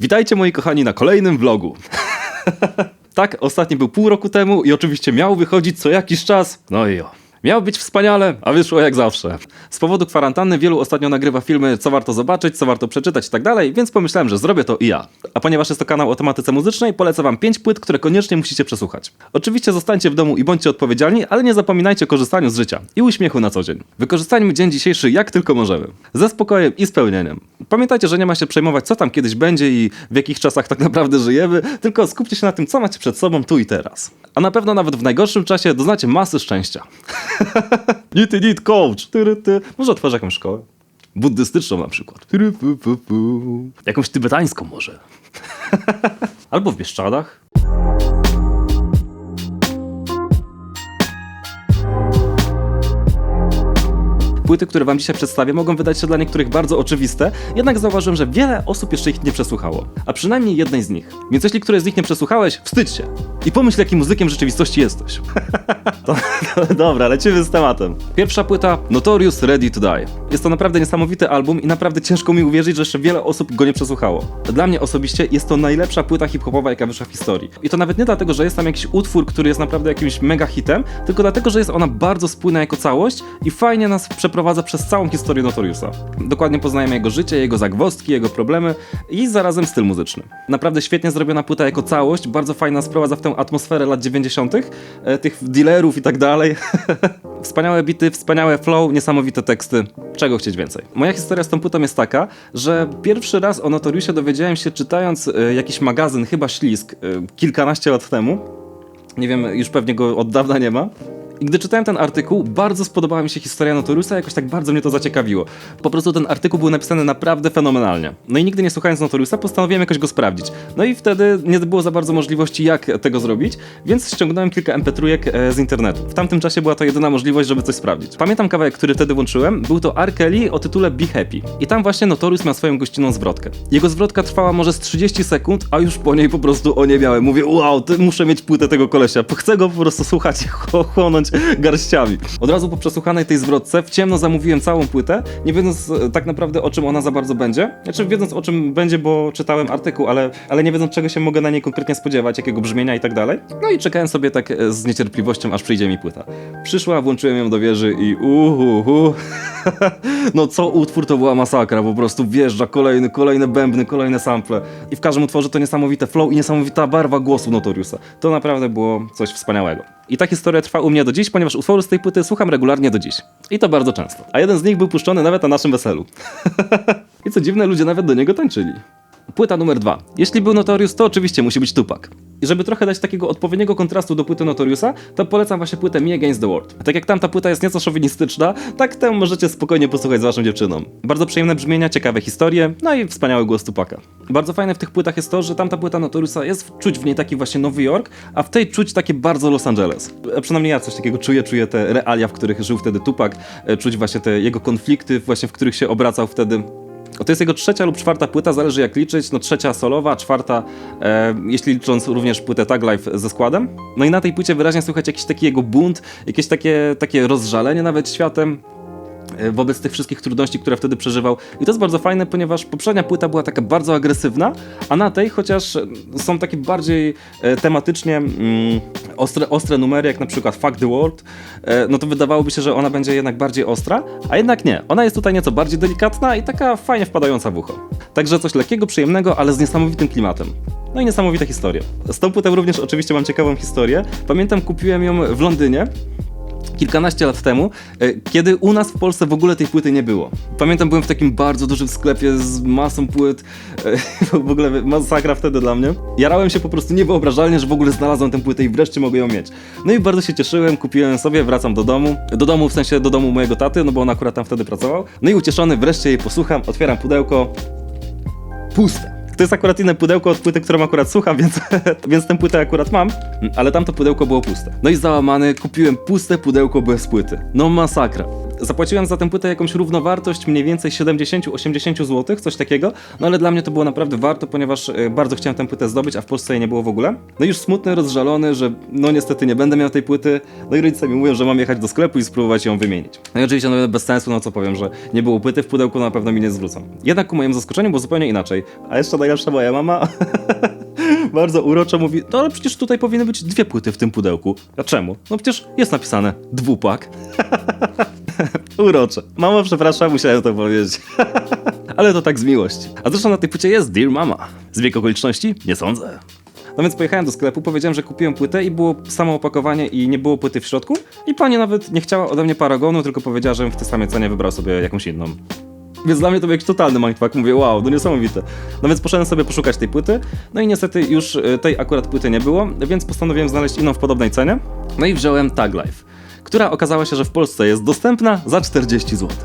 Witajcie moi kochani na kolejnym vlogu. tak, ostatni był pół roku temu i oczywiście miał wychodzić co jakiś czas. No i o. Miało być wspaniale, a wyszło jak zawsze. Z powodu kwarantanny wielu ostatnio nagrywa filmy, co warto zobaczyć, co warto przeczytać i tak dalej, więc pomyślałem, że zrobię to i ja. A ponieważ jest to kanał o tematyce muzycznej, polecę wam 5 płyt, które koniecznie musicie przesłuchać. Oczywiście zostańcie w domu i bądźcie odpowiedzialni, ale nie zapominajcie o korzystaniu z życia i uśmiechu na co dzień. Wykorzystajmy dzień dzisiejszy jak tylko możemy. Ze spokojem i spełnieniem. Pamiętajcie, że nie ma się przejmować, co tam kiedyś będzie i w jakich czasach tak naprawdę żyjemy, tylko skupcie się na tym, co macie przed sobą tu i teraz. A na pewno nawet w najgorszym czasie doznacie masy szczęścia. Nity need coach. Tyry, ty. Może otworzę jakąś szkołę. Buddystyczną na przykład. Jakąś tybetańską może. Albo w Bieszczadach. Płyty, które wam dzisiaj przedstawię, mogą wydać się dla niektórych bardzo oczywiste, jednak zauważyłem, że wiele osób jeszcze ich nie przesłuchało. A przynajmniej jednej z nich. Więc jeśli któreś z nich nie przesłuchałeś, wstydź się. I pomyśl, jakim muzykiem w rzeczywistości jesteś. To, to, dobra, lecimy z tematem. Pierwsza płyta Notorious Ready to Die. Jest to naprawdę niesamowity album i naprawdę ciężko mi uwierzyć, że jeszcze wiele osób go nie przesłuchało. Dla mnie osobiście jest to najlepsza płyta hip-hopowa, jaka wyszła w historii. I to nawet nie dlatego, że jest tam jakiś utwór, który jest naprawdę jakimś mega hitem, tylko dlatego, że jest ona bardzo spójna jako całość i fajnie nas przeprowadza przez całą historię Notoriusa. Dokładnie poznajemy jego życie, jego zagwozdki, jego problemy i zarazem styl muzyczny. Naprawdę świetnie zrobiona płyta jako całość, bardzo fajna, sprowadza w tę atmosferę lat 90., e, tych dealerów i tak dalej. Wspaniałe bity, wspaniałe flow, niesamowite teksty. Czego chcieć więcej? Moja historia z tą płytą jest taka, że pierwszy raz o Notoriusie dowiedziałem się czytając e, jakiś magazyn, chyba Ślisk, e, kilkanaście lat temu. Nie wiem, już pewnie go od dawna nie ma. Gdy czytałem ten artykuł, bardzo spodobała mi się historia Notoriusa, jakoś tak bardzo mnie to zaciekawiło. Po prostu ten artykuł był napisany naprawdę fenomenalnie. No i nigdy nie słuchając Notoriusa, postanowiłem jakoś go sprawdzić. No i wtedy nie było za bardzo możliwości, jak tego zrobić, więc ściągnąłem kilka mp3 e, z internetu. W tamtym czasie była to jedyna możliwość, żeby coś sprawdzić. Pamiętam kawałek, który wtedy włączyłem, był to R. Kelly o tytule Be Happy. I tam właśnie Notorius miał swoją gościnną zwrotkę. Jego zwrotka trwała może z 30 sekund, a już po niej po prostu o nie miałem. Mówię, wow, muszę mieć płytę tego kolesia. Chcę go po prostu słuchać chłonąć garściami. Od razu po przesłuchanej tej zwrotce w ciemno zamówiłem całą płytę, nie wiedząc e, tak naprawdę o czym ona za bardzo będzie. Znaczy wiedząc o czym będzie, bo czytałem artykuł, ale, ale nie wiedząc czego się mogę na niej konkretnie spodziewać, jakiego brzmienia i tak dalej. No i czekałem sobie tak e, z niecierpliwością, aż przyjdzie mi płyta. Przyszła, włączyłem ją do wieży i uhu, no co utwór to była masakra, po prostu wjeżdża kolejny, kolejne bębny, kolejne sample. I w każdym utworze to niesamowite flow i niesamowita barwa głosu Notoriusa. To naprawdę było coś wspaniałego. I ta historia trwa u mnie do dziś, ponieważ utwory z tej płyty słucham regularnie do dziś. I to bardzo często. A jeden z nich był puszczony nawet na naszym weselu. I co dziwne, ludzie nawet do niego tańczyli. Płyta numer dwa. Jeśli był Notorius, to oczywiście musi być Tupac. I żeby trochę dać takiego odpowiedniego kontrastu do płyty Notoriusa, to polecam właśnie płytę Me Against the World. Tak jak tamta płyta jest nieco szowinistyczna, tak tę możecie spokojnie posłuchać z waszą dziewczyną. Bardzo przyjemne brzmienia, ciekawe historie, no i wspaniały głos Tupaca. Bardzo fajne w tych płytach jest to, że tamta płyta Notoriusa jest czuć w niej taki właśnie Nowy Jork, a w tej czuć takie bardzo Los Angeles. E, Przynajmniej ja coś takiego czuję, czuję te realia, w których żył wtedy Tupac, e, czuć właśnie te jego konflikty, właśnie w których się obracał wtedy. To jest jego trzecia lub czwarta płyta, zależy jak liczyć. No trzecia solowa, czwarta, e, jeśli licząc również płytę Tag Life ze składem. No i na tej płycie wyraźnie słychać jakiś taki jego bunt, jakieś takie, takie rozżalenie nawet światem wobec tych wszystkich trudności, które wtedy przeżywał. I to jest bardzo fajne, ponieważ poprzednia płyta była taka bardzo agresywna, a na tej, chociaż e, są takie bardziej e, tematycznie mm, ostre, ostre numery, jak na przykład Fuck the World, e, no to wydawałoby się, że ona będzie jednak bardziej ostra, a jednak nie. Ona jest tutaj nieco bardziej delikatna i taka fajnie wpadająca w ucho. Także coś lekkiego, przyjemnego, ale z niesamowitym klimatem. No i niesamowita historia. Z tą płytą również oczywiście mam ciekawą historię. Pamiętam, kupiłem ją w Londynie kilkanaście lat temu, e, kiedy u nas w Polsce w ogóle tej płyty nie było. Pamiętam, byłem w takim bardzo dużym sklepie z masą płyt, e, w ogóle masakra wtedy dla mnie. Jarałem się po prostu niewyobrażalnie, że w ogóle znalazłem tę płytę i wreszcie mogę ją mieć. No i bardzo się cieszyłem, kupiłem sobie, wracam do domu. Do domu, w sensie do domu mojego taty, no bo on akurat tam wtedy pracował. No i ucieszony, wreszcie jej posłucham, otwieram pudełko, puste. To jest akurat inne pudełko od płyty, którą akurat słucham, więc, więc tę płytę akurat mam, ale tamto pudełko było puste. No i załamany, kupiłem puste pudełko bez płyty. No masakra. Zapłaciłem za tę płytę jakąś równowartość mniej więcej 70-80 zł, coś takiego, no ale dla mnie to było naprawdę warto, ponieważ e, bardzo chciałem tę płytę zdobyć, a w Polsce jej nie było w ogóle. No już smutny, rozżalony, że no niestety nie będę miał tej płyty, no i rodzice mi mówią, że mam jechać do sklepu i spróbować ją wymienić. No i oczywiście no bez sensu, no co powiem, że nie było płyty w pudełku, na pewno mi nie zwrócą. Jednak ku mojemu zaskoczeniu było zupełnie inaczej. A jeszcze najlepsza moja mama bardzo uroczo mówi, no ale przecież tutaj powinny być dwie płyty w tym pudełku. A czemu? No przecież jest napisane dwupak. Urocze. Mamo, przepraszam, musiałem to powiedzieć. Ale to tak z miłości. A zresztą na tej płycie jest Dear Mama. Z wiek okoliczności? Nie sądzę. No więc pojechałem do sklepu, powiedziałem, że kupiłem płytę i było samo opakowanie i nie było płyty w środku. I pani nawet nie chciała ode mnie paragonu, tylko powiedziała, żebym w tej samej cenie wybrał sobie jakąś inną. Więc dla mnie to był jakiś totalny mindfuck. Mówię, wow, to niesamowite. No więc poszedłem sobie poszukać tej płyty. No i niestety już y, tej akurat płyty nie było, więc postanowiłem znaleźć inną w podobnej cenie. No i wziąłem Tag Life, która okazała się, że w Polsce jest dostępna za 40 zł.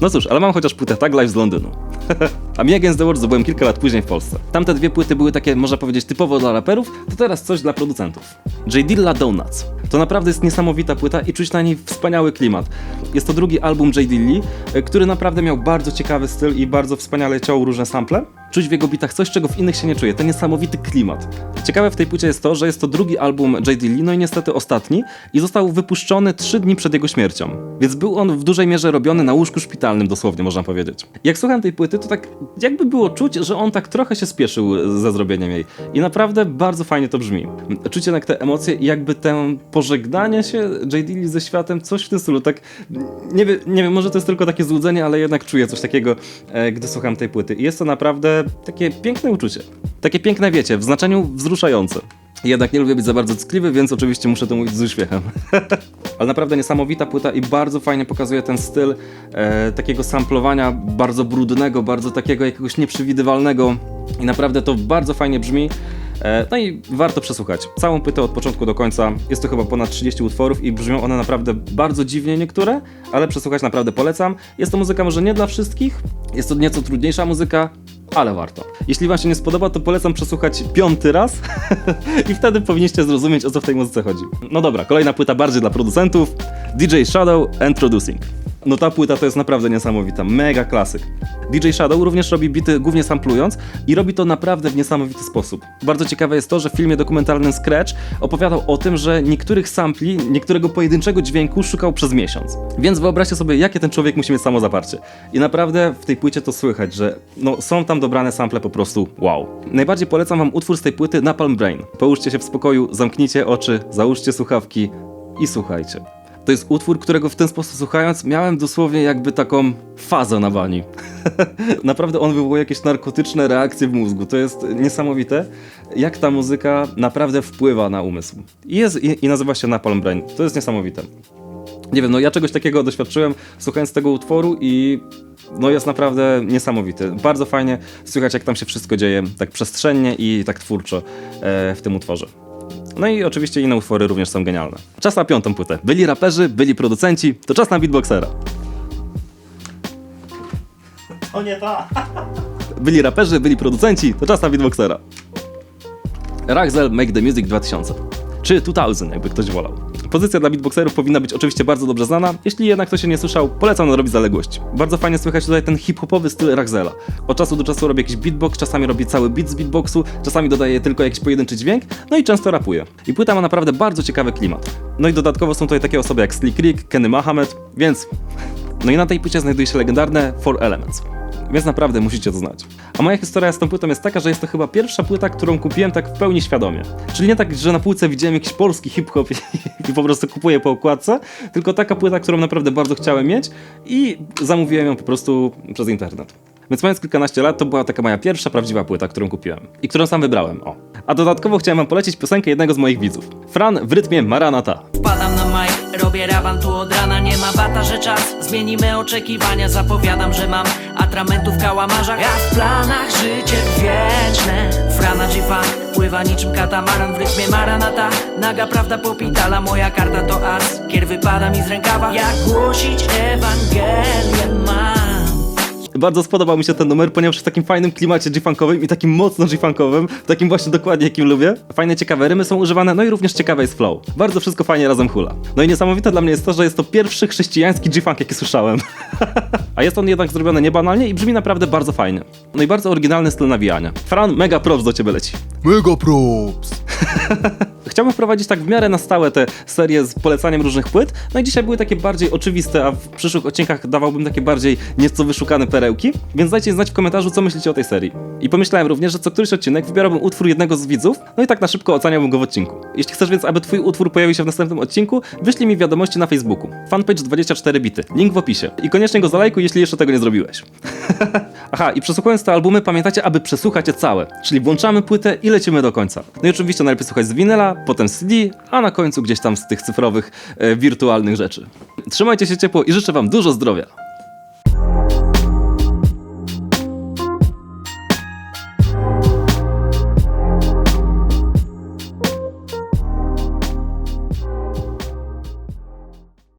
No cóż, ale mam chociaż płytę Tag Life z Londynu. A Me Against the World zdobyłem kilka lat później w Polsce. Tamte dwie płyty były takie, można powiedzieć, typowo dla raperów, to teraz coś dla producentów. J. Dilla Donuts. To naprawdę jest niesamowita płyta i czuć na niej wspaniały klimat. Jest to drugi album J. Dilli, e, który naprawdę miał bardzo ciekawy styl i bardzo wspaniale ciął różne sample. Czuć w jego bitach coś, czego w innych się nie czuje, ten niesamowity klimat. Ciekawe w tej płycie jest to, że jest to drugi album J. Dilli, no i niestety ostatni, i został wypuszczony trzy dni przed jego śmiercią. Więc był on w dużej mierze robiony na łóżku szpitalnym, dosłownie można powiedzieć. Jak słucham tej płyty, to tak jakby było czuć, że on tak trochę się spieszył ze zrobieniem jej. I naprawdę bardzo fajnie to brzmi. Czuć jednak te emocje i jakby ten pożegnanie się J. Dilli ze światem, coś w tym stylu, tak nie wiem, nie wiem, może to jest tylko takie złudzenie, ale jednak czuję coś takiego, e, gdy słucham tej płyty. I jest to naprawdę takie piękne uczucie. Takie piękne, wiecie, w znaczeniu wzruszające. Jednak nie lubię być za bardzo ckliwy, więc oczywiście muszę to mówić z uśmiechem. Ale naprawdę niesamowita płyta i bardzo fajnie pokazuje ten styl e, takiego samplowania bardzo brudnego, bardzo takiego jakiegoś nieprzewidywalnego i naprawdę to bardzo fajnie brzmi. E, no i warto przesłuchać. Całą płytę od początku do końca. Jest to chyba ponad 30 utworów i brzmią one naprawdę bardzo dziwnie niektóre, ale przesłuchać naprawdę polecam. Jest to muzyka może nie dla wszystkich, jest to nieco trudniejsza muzyka, ale warto. Jeśli wam się nie spodoba, to polecam przesłuchać piąty raz i wtedy powinniście zrozumieć, o co w tej muzyce chodzi. No dobra, kolejna płyta bardziej dla producentów. DJ Shadow Introducing. No ta płyta to jest naprawdę niesamowita, mega klasyk. DJ Shadow również robi bity głównie samplując i robi to naprawdę w niesamowity sposób. Bardzo ciekawe jest to, że w filmie dokumentalnym Scratch opowiadał o tym, że niektórych sampli, niektórego pojedynczego dźwięku szukał przez miesiąc. Więc wyobraźcie sobie, jakie ten człowiek musi mieć samozaparcie. I naprawdę w tej płycie to słychać, że no, są tam dobrane sample po prostu wow. Najbardziej polecam wam utwór z tej płyty Napalm Brain. Połóżcie się w spokoju, zamknijcie oczy, załóżcie słuchawki i słuchajcie. To jest utwór, którego w ten sposób słuchając miałem dosłownie jakby taką fazę na bani. naprawdę on wywołuje jakieś narkotyczne reakcje w mózgu. To jest niesamowite, jak ta muzyka naprawdę wpływa na umysł. I, jest, i, i nazywa się Napalm Brain. To jest niesamowite. Nie wiem, no ja czegoś takiego doświadczyłem słuchając tego utworu i no jest naprawdę niesamowity. Bardzo fajnie słychać jak tam się wszystko dzieje, tak przestrzennie i tak twórczo e, w tym utworze. No i oczywiście inne utwory również są genialne. Czas na piątą płytę. Byli raperzy, byli producenci, to czas na beatboxera. O nie ta! Byli raperzy, byli producenci, to czas na beatboxera. Rachzel Make the Music 2000. Czy 2000, jakby ktoś wolał. Pozycja dla beatboxerów powinna być oczywiście bardzo dobrze znana, jeśli jednak ktoś się nie słyszał, polecam nadrobić zaległość. Bardzo fajnie słychać tutaj ten hip-hopowy styl Rachzela. Od czasu do czasu robi jakiś beatbox, czasami robi cały beat z beatboxu, czasami dodaje tylko jakiś pojedynczy dźwięk, no i często rapuje. I płyta ma naprawdę bardzo ciekawy klimat. No i dodatkowo są tutaj takie osoby jak Slick Rick, Kenny Mohammed, więc... No i na tej płycie znajduje się legendarne Four Elements. Więc naprawdę musicie to znać. A moja historia z tą płytą jest taka, że jest to chyba pierwsza płyta, którą kupiłem tak w pełni świadomie. Czyli nie tak, że na półce widziałem jakiś polski hip-hop i, po prostu kupuję po okładce, tylko taka płyta, którą naprawdę bardzo chciałem mieć i zamówiłem ją po prostu przez internet. Więc mając kilkanaście lat, to była taka moja pierwsza prawdziwa płyta, którą kupiłem. I którą sam wybrałem, o. A dodatkowo chciałem wam polecić piosenkę jednego z moich widzów. Fran w rytmie Maranata. Raban tu od rana Nie ma bata, że czas, zmienimy oczekiwania Zapowiadam, że mam atramentu w kałamarzach. Ja w planach życie wieczne Frana G-Fan, pływa niczym katamaran W rytmie maranata, naga prawda popitala Moja karta to as, kier wypada mi z rękawa. Jak głosić Ewangelię? Mam Bardzo spodobał mi się ten numer, ponieważ w takim fajnym klimacie G-funkowym i takim mocno G-funkowym, takim właśnie dokładnie jakim lubię. Fajne, ciekawe rymy są używane, no i również ciekawe jest flow. Bardzo wszystko fajnie razem hula. No i niesamowite dla mnie jest to, że jest to pierwszy chrześcijański G-funk, jaki słyszałem. A jest on jednak zrobiony niebanalnie i brzmi naprawdę bardzo fajnie. No i bardzo oryginalny styl nawijania. Fran, mega props do ciebie leci. Mega props! Chciałbym wprowadzić tak w miarę na stałe te serie z polecaniem różnych płyt, no i dzisiaj były takie bardziej oczywiste, a w przyszłych odcinkach dawałbym takie bardziej nieco wyszukane perełki, więc dajcie znać w komentarzu, co myślicie o tej serii. I pomyślałem również, że co któryś odcinek wybierałbym utwór jednego z widzów, no i tak na szybko oceniałbym go w odcinku. Jeśli chcesz więc, aby twój utwór pojawił się w następnym odcinku, wyślij mi wiadomości na Facebooku. Fanpage 24 bity, link w opisie. I koniecznie go zalajkuj, jeśli jeszcze tego nie zrobiłeś. Aha, i przesłuchując te albumy, pamiętajcie, aby przesłuchać je całe. Czyli włączamy płytę i lecimy do końca. No i oczywiście najlepiej słuchać z winyla, potem CD, a na końcu gdzieś tam z tych cyfrowych, e, wirtualnych rzeczy. Trzymajcie się ciepło i życzę wam dużo zdrowia.